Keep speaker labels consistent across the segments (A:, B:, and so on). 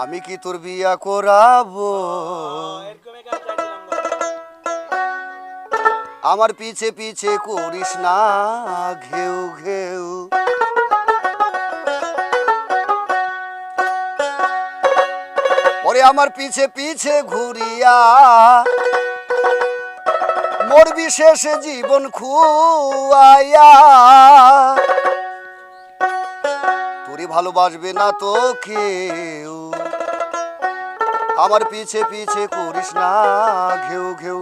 A: আমি কি তোর বিয়া করাবো। আমার পিছে পিছে করিস না ঘেউ ঘেউ ওরে আমার পিছে পিছে ঘুরিয়া মোর বিশেষ জীবন খুয়াইয়া তোরে ভালোবাসবে না তো কেউ। আমার পিছে পিছে করিস না, ঘেউ ঘেউ।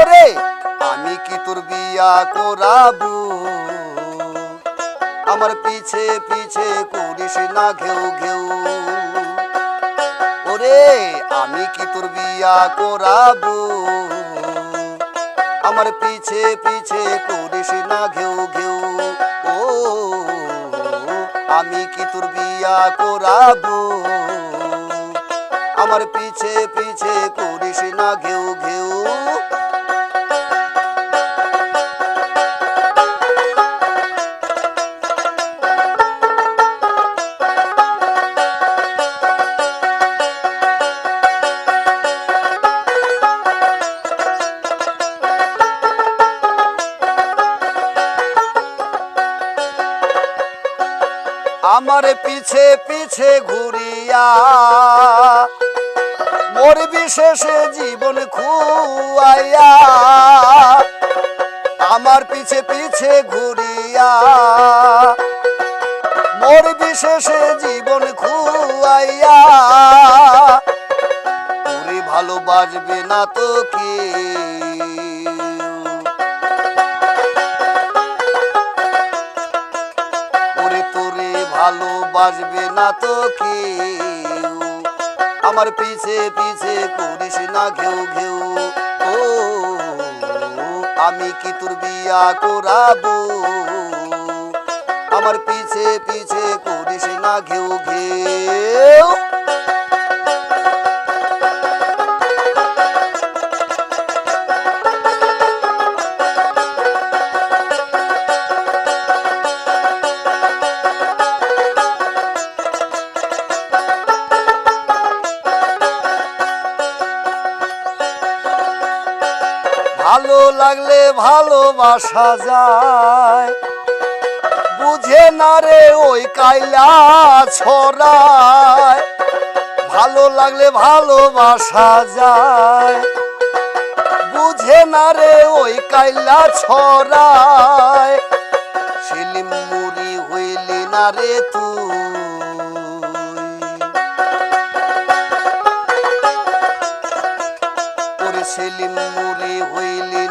A: ওরে, আমি কি তোর বিয়া করাবো? আমার পিছে পিছে করিস না, ঘেউ ঘেউ। ওরে, আমি কি তোর বিয়া করাবো? আমার পিছে পিছে করিস না ঘেউ ঘেউ। ও, আমি কি তোর বিয়া করাবো? আমার পিছে পিছে করিস না ঘেউ ঘেউ। আমার পিছে পিছে ঘুরিয়া মোর বিশেষে জীবন খুয়াইয়া আমার পিছে পিছে ঘুরিয়া মোর বিশেষে জীবন খুয়াইয়া তোরে ভালোবাসবে না তো কি? ভালোবাসবে না তো কেউ? আমার পিছে পিছে করিস না ঘেউ ঘেউ। ও, আমি কি তোর বিয়া করাবো? আমার পিছে পিছে করিস না ঘেউ ঘেউ। ভালো লাগলে ভালোবাসা যায়। বুঝে না রে ওই কাইলা ছড়ায়। ভালো লাগলে ভালোবাসা যায়। বুঝে না রে ওই কাইলা ছড়ায়। সেলিম মুড়ি হইলি না রে তুই।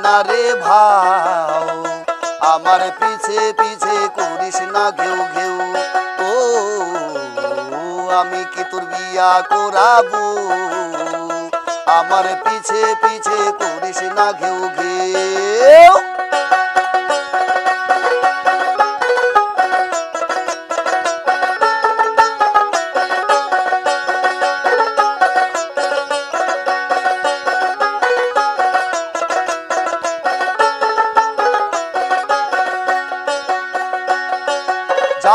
A: না রে ভাও? আমার পিছে পিছে করিস না ঘেউ ঘেউ। ও, আমি কি তোর বিয়া করাবো? আমার পিছে পিছে করিস না ঘেউ ঘেউ।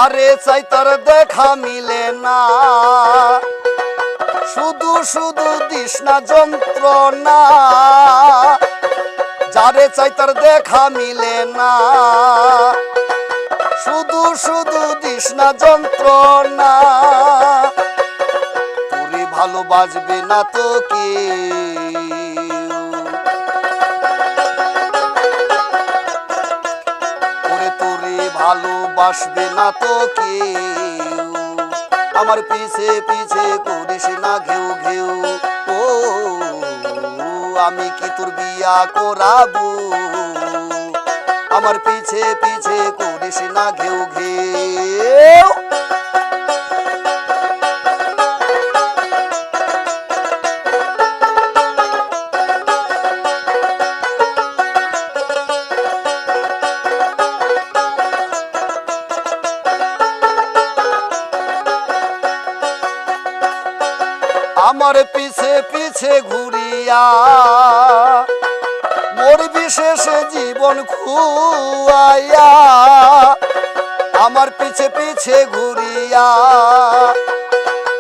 A: যারে চাই তার দেখা মিলে না। শুধু শুধু দিশনা যন্ত্রণা, যারে চাই তার দেখা মিলে না। শুধু শুধু দিশনা যন্ত্রণা, তোরে ভালোবাসবে না তো কে? ভালোবাসবে না তো কেউ। আমার পিছে পিছে করিস না ঘেউ ঘেউ। ও, আমি কি তোর বিয়া করাবো? আমার পিছে পিছে করিস না ঘেউ ঘেউ। আমার পিছে পিছে ঘুরিয়া মোর বিশেষ জীবন খুয়াইয়া আমার পিছে পিছে ঘুরিয়া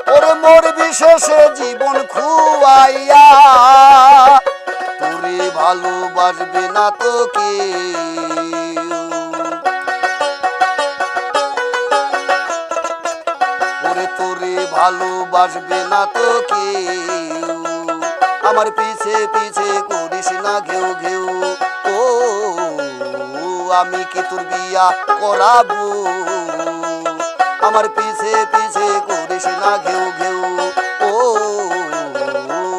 A: ওরে মোর বিশেষে জীবন খুয়াইয়া তোরে ভালোবাসবে না তো কে? ভালোবাসবে না তো কেউ? আমার পিছে পিছে করিস না ঘেউ ঘেউ। ও, আমি কি তোর বিয়া করাবো? আমার পিছে পিছে করিস না ঘেউ ঘেউ। ও,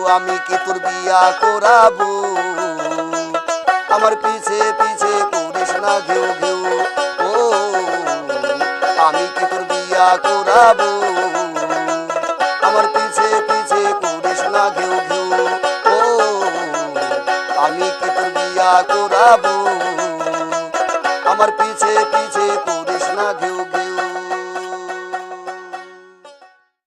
A: আমি কি তোর বিয়া করাবো? আমার পিছে পিছে করিস না ঘেউ ঘেউ। ও, আমি কি তোর বিয়া করাবো?